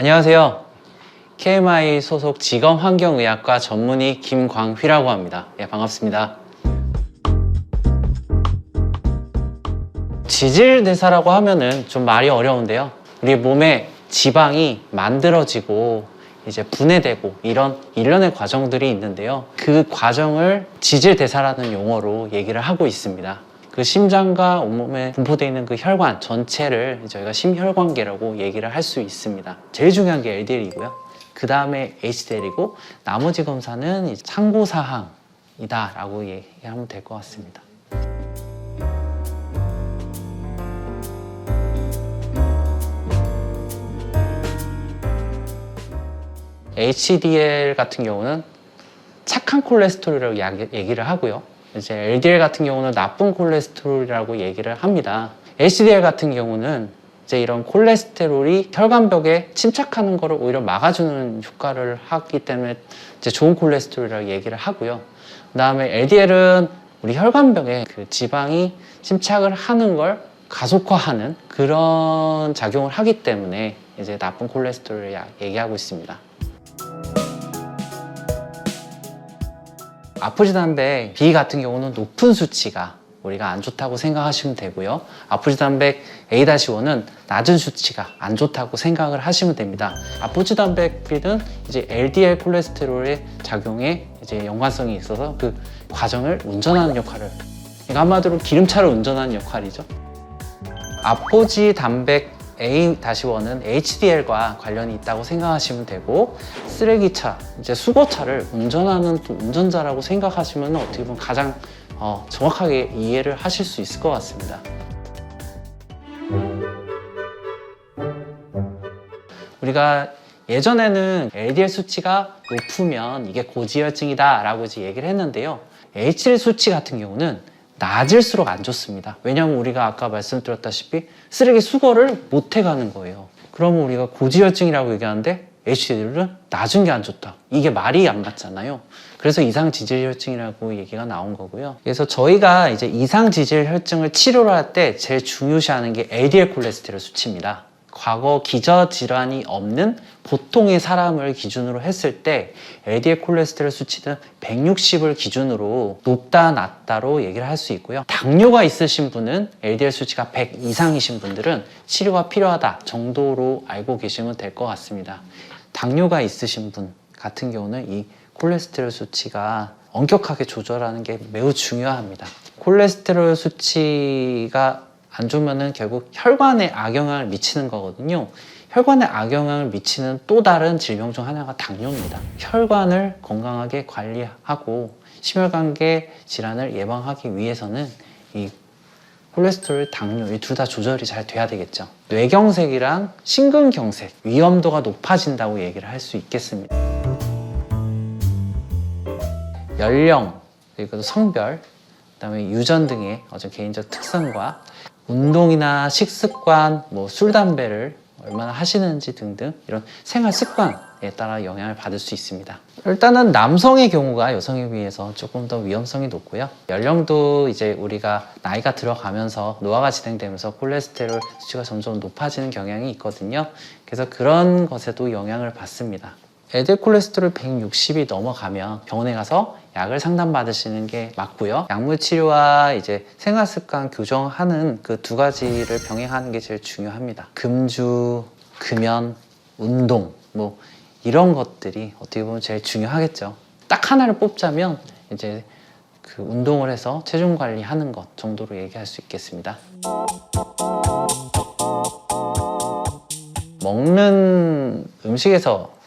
안녕하세요. KMI 소속 직업환경의학과 전문의 김광휘라고 합니다. 예, 반갑습니다. 지질대사라고 하면은 좀 말이 어려운데요. 우리 몸에 지방이 만들어지고 이제 분해되고 이런 일련의 과정들이 있는데요. 그 과정을 지질대사라는 용어로 얘기를 하고 있습니다. 그 심장과 온몸에 분포되어 있는 그 혈관 전체를 저희가 심혈관계라고 얘기를 할 수 있습니다. 제일 중요한 게 LDL이고요. 그 다음에 HDL이고 나머지 검사는 참고사항이다라고 얘기하면 될 것 같습니다. HDL 같은 경우는 착한 콜레스테롤이라고 야- 얘기를 하고요. 이제 LDL 같은 경우는 나쁜 콜레스테롤이라고 얘기를 합니다. HDL 같은 경우는 이제 이런 콜레스테롤이 혈관벽에 침착하는 것을 오히려 막아주는 효과를 하기 때문에 이제 좋은 콜레스테롤이라고 얘기를 하고요. 그다음에 LDL은 우리 혈관벽에 그 지방이 침착을 하는 걸 가속화하는 그런 작용을 하기 때문에 이제 나쁜 콜레스테롤을 야- 얘기하고 있습니다. 아프지단백 B 같은 경우는 높은 수치가 우리가 안 좋다고 생각하시면 되고요. 아프지단백 A-1은 낮은 수치가 안 좋다고 생각을 하시면 됩니다. 아프지단백 B는 이제 LDL 콜레스테롤의 작용에 이제 연관성이 있어서 그 과정을 운전하는 역할을 그러니까 한마디로 기름차를 운전하는 역할이죠. 아포지 단백 A-1은 HDL과 관련이 있다고 생각하시면 되고 쓰레기차, 이제 수거차를 운전하는 또 운전자라고 생각하시면 어떻게 보면 가장 어, 정확하게 이해를 하실 수 있을 것 같습니다. 우리가 예전에는 LDL 수치가 높으면 이게 고지혈증이다 라고 이제 얘기를 했는데요. HDL 수치 같은 경우는 낮을수록 안 좋습니다. 왜냐하면 우리가 아까 말씀드렸다시피 쓰레기 수거를 못 해가는 거예요. 그러면 우리가 고지혈증이라고 얘기하는데 HDL은 낮은 게 안 좋다. 이게 말이 안 맞잖아요. 그래서 이상 지질혈증이라고 얘기가 나온 거고요. 그래서 저희가 이제 이상 지질혈증을 치료를 할 때 제일 중요시하는 게 LDL 콜레스테롤 수치입니다. 과거 기저 질환이 없는 보통의 사람을 기준으로 했을 때 LDL 콜레스테롤 수치는 160을 기준으로 높다 낮다로 얘기를 할 수 있고요. 당뇨가 있으신 분은 LDL 수치가 100 이상이신 분들은 치료가 필요하다 정도로 알고 계시면 될 것 같습니다. 당뇨가 있으신 분 같은 경우는 이 콜레스테롤 수치가 엄격하게 조절하는 게 매우 중요합니다. 콜레스테롤 수치가 안 좋으면은 결국 혈관에 악영향을 미치는 거거든요. 혈관에 악영향을 미치는 또 다른 질병 중 하나가 당뇨입니다. 혈관을 건강하게 관리하고 심혈관계 질환을 예방하기 위해서는 이 콜레스테롤, 당뇨 이 둘 다 조절이 잘 돼야 되겠죠. 뇌경색이랑 심근경색 위험도가 높아진다고 얘기를 할 수 있겠습니다. 연령 그리고 성별 그다음에 유전 등의 어떤 개인적 특성과 운동이나 식습관, 뭐 술, 담배를 얼마나 하시는지 등등 이런 생활 습관에 따라 영향을 받을 수 있습니다. 일단은 남성의 경우가 여성에 비해서 조금 더 위험성이 높고요. 연령도 이제 우리가 나이가 들어가면서 노화가 진행되면서 콜레스테롤 수치가 점점 높아지는 경향이 있거든요. 그래서 그런 것에도 영향을 받습니다. LDL 콜레스테롤 160이 넘어가면 병원에 가서 약을 상담받으시는 게 맞고요. 약물 치료와 이제 생활 습관 교정하는 그 두 가지를 병행하는 게 제일 중요합니다. 금주, 금연, 운동 뭐 이런 것들이 어떻게 보면 제일 중요하겠죠. 딱 하나를 뽑자면 이제 그 운동을 해서 체중 관리하는 것 정도로 얘기할 수 있겠습니다. 먹는 음식에서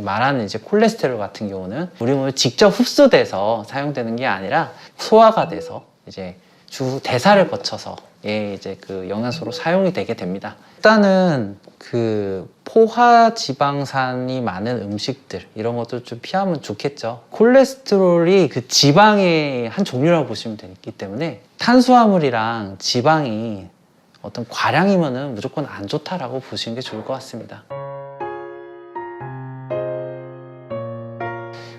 말하는 이제 콜레스테롤 같은 경우는 우리 몸에 직접 흡수돼서 사용되는 게 아니라 소화가 돼서 이제 주 대사를 거쳐서 예 이제 그 영양소로 사용이 되게 됩니다. 일단은 그 포화 지방산이 많은 음식들 이런 것도 좀 피하면 좋겠죠. 콜레스테롤이 그 지방의 한 종류라고 보시면 되기 때문에 탄수화물이랑 지방이 어떤 과량이면은 무조건 안 좋다라고 보시는 게 좋을 것 같습니다.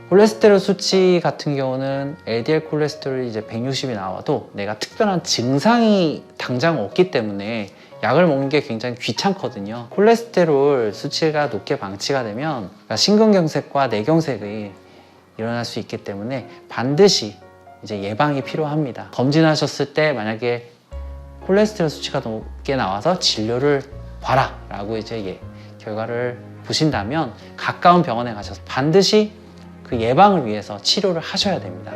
콜레스테롤 수치 같은 경우는 LDL 콜레스테롤이 이제 160이 나와도 내가 특별한 증상이 당장 없기 때문에 약을 먹는 게 굉장히 귀찮거든요. 콜레스테롤 수치가 높게 방치가 되면 그러니까 심근경색과 뇌경색이 일어날 수 있기 때문에 반드시 이제 예방이 필요합니다. 검진하셨을 때 만약에 콜레스테롤 수치가 높게 나와서 진료를 봐라 라고 이제 예, 결과를 보신다면 가까운 병원에 가셔서 반드시 그 예방을 위해서 치료를 하셔야 됩니다.